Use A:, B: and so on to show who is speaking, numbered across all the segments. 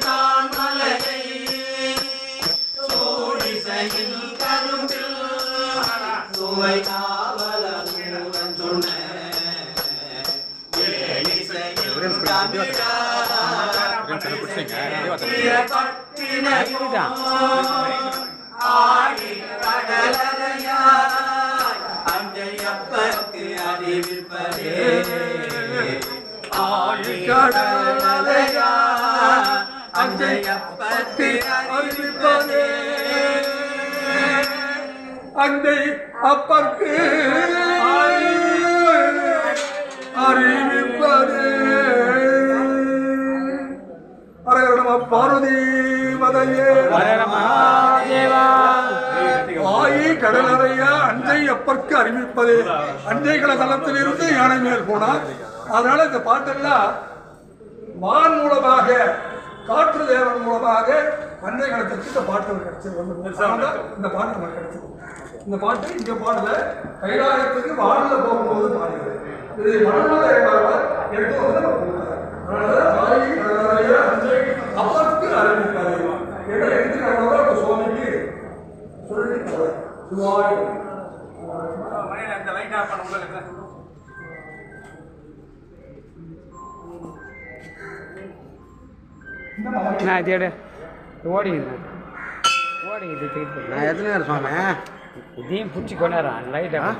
A: தான் மலையை சோழிசையில்
B: கரும்பில் ஆடி கடலையா அஞ்சை அப்பற்கு அறிவிப்பதே அரகர நம பார்வதி மதையே. ஆயி கடலறையா அஞ்சை அப்பற்கு அறிவிப்பதே அஞ்சை இருந்து யானை மேல் போனார். அதனால இந்த பாட்டெல்லாம் வான் மூலமாக காற்று தேவன் மூலமாக அன்னை கடத்திற்கு இந்த பாட்டு கிடைச்சது. வந்து இந்த பாட்டு நமக்கு கிடைச்சது. இந்த பாட்டு இங்க பாடல கைலாயத்துக்கு வானில போகும்போது பாடுகிறது இது மனநல எடுத்து வந்து நம்ம கொடுத்தாரு. அப்பற்கு அறிவிப்பதே என்ன எடுத்துக்காட்டோட இப்ப சுவாமிக்கு சொல்லிட்டு சிவாய்
C: நான் இதோட ஓடிக்குது. ஓடிக்குது திருப்பி.
D: நான் எத்தனை நேரம் சுவாமி
C: இதையும் பிடிச்சி கொண்டாடுறான். லைட்டாக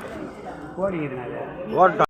C: ஓடிக்குது நான்
D: ஓட்டம்